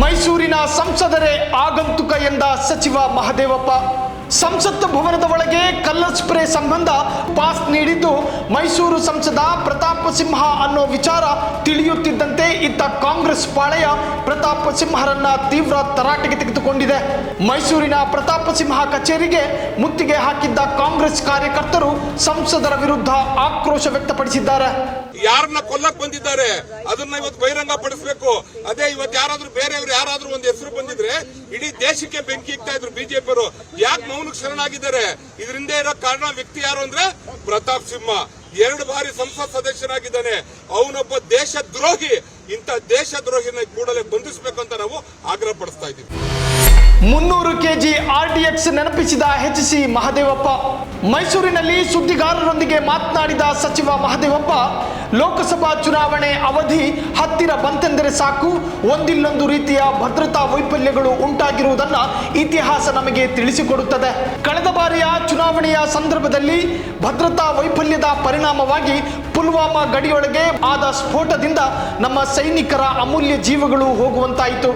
ಮೈಸೂರಿನ ಸಂಸದರೇ ಆಗಂತುಕ ಎಂದ ಸಚಿವ ಮಹದೇವಪ್ಪ. ಸಂಸತ್ ಭವನದ ಒಳಗೆ ಕಲ್ಲ ಸ್ಪ್ರೇ ಸಂಬಂಧ ಪಾಸ್ ನೀಡಿದ್ದು ಮೈಸೂರು ಸಂಸದ ಪ್ರತಾಪ ಸಿಂಹ ಅನ್ನೋ ವಿಚಾರ ತಿಳಿಯುತ್ತಿದ್ದಂತೆ ಇತ್ತ ಕಾಂಗ್ರೆಸ್ ಪಾಳೆಯ ಪ್ರತಾಪ ಸಿಂಹರನ್ನ ತೀವ್ರ ತರಾಟೆಗೆ ತೆಗೆದುಕೊಂಡಿದೆ. ಮೈಸೂರಿನ ಪ್ರತಾಪ ಸಿಂಹ ಕಚೇರಿಗೆ ಮುತ್ತಿಗೆ ಹಾಕಿದ್ದ ಕಾಂಗ್ರೆಸ್ ಕಾರ್ಯಕರ್ತರು ಸಂಸದರ ವಿರುದ್ಧ ಆಕ್ರೋಶ ವ್ಯಕ್ತಪಡಿಸಿದ್ದಾರೆ. ಯಾರನ್ನ ಕೊಲ್ಲಕ್ ಬಂದಿದ್ದಾರೆ, ಅದನ್ನ ಇವತ್ತು ಬಹಿರಂಗ ಪಡಿಸಬೇಕು. ಅದೇ ಇವತ್ತು ಯಾರಾದ್ರೂ ಬೇರೆಯವರು ಯಾರಾದ್ರೂ ದೇಶಕ್ಕೆ ಬೆಂಕಿ ಇಕ್ತಾ ಇದ್ರು ಬಿಜೆಪಿಯವರು. ಯಾಕೆ ಮೌನಕ್ಕೆ ಶರಣಾಗಿದ್ದಾರೆ? ಇದರಿಂದ ಇರೋ ಕಾರಣ ವ್ಯಕ್ತಿ ಯಾರು ಅಂದ್ರೆ ಪ್ರತಾಪ್ ಸಿಂಹ. ಎರಡು ಬಾರಿ ಸಂಸತ್ ಸದಸ್ಯನಾಗಿದ್ದಾನೆ. ಅವನೊಬ್ಬ ದೇಶ ದ್ರೋಹಿ. ಇಂಥ ದೇಶ ದ್ರೋಹಿನ ಕೂಡಲೇ ಅಂತ ನಾವು ಆಗ್ರಹ ಪಡಿಸ್ತಾ ಇದ್ದೀವಿ. ಮುನ್ನೂರು ಕೆಜಿ ಆರ್ಡಿಎಕ್ಸ್ ನೆನಪಿಸಿದ ಹೆಚ್ ಸಿ ಮಹದೇವಪ್ಪ. ಮೈಸೂರಿನಲ್ಲಿ ಸುದ್ದಿಗಾರರೊಂದಿಗೆ ಮಾತನಾಡಿದ ಸಚಿವ ಮಹದೇವಪ್ಪ, ಲೋಕಸಭಾ ಚುನಾವಣೆ ಅವಧಿ ಹತ್ತಿರ ಬಂತೆಂದರೆ ಸಾಕು, ಒಂದಿಲ್ಲೊಂದು ರೀತಿಯ ಭದ್ರತಾ ವೈಫಲ್ಯಗಳು ಉಂಟಾಗಿರುವುದನ್ನು ಇತಿಹಾಸ ನಮಗೆ ತಿಳಿಸಿಕೊಡುತ್ತದೆ. ಕಳೆದ ಬಾರಿಯ ಚುನಾವಣೆಯ ಸಂದರ್ಭದಲ್ಲಿ ಭದ್ರತಾ ವೈಫಲ್ಯದ ಪರಿಣಾಮವಾಗಿ ಪುಲ್ವಾಮಾ ಗಡಿಯೊಳಗೆ ಆದ ಸ್ಫೋಟದಿಂದ ನಮ್ಮ ಸೈನಿಕರ ಅಮೂಲ್ಯ ಜೀವಗಳು ಹೋಗುವಂತಾಯಿತು.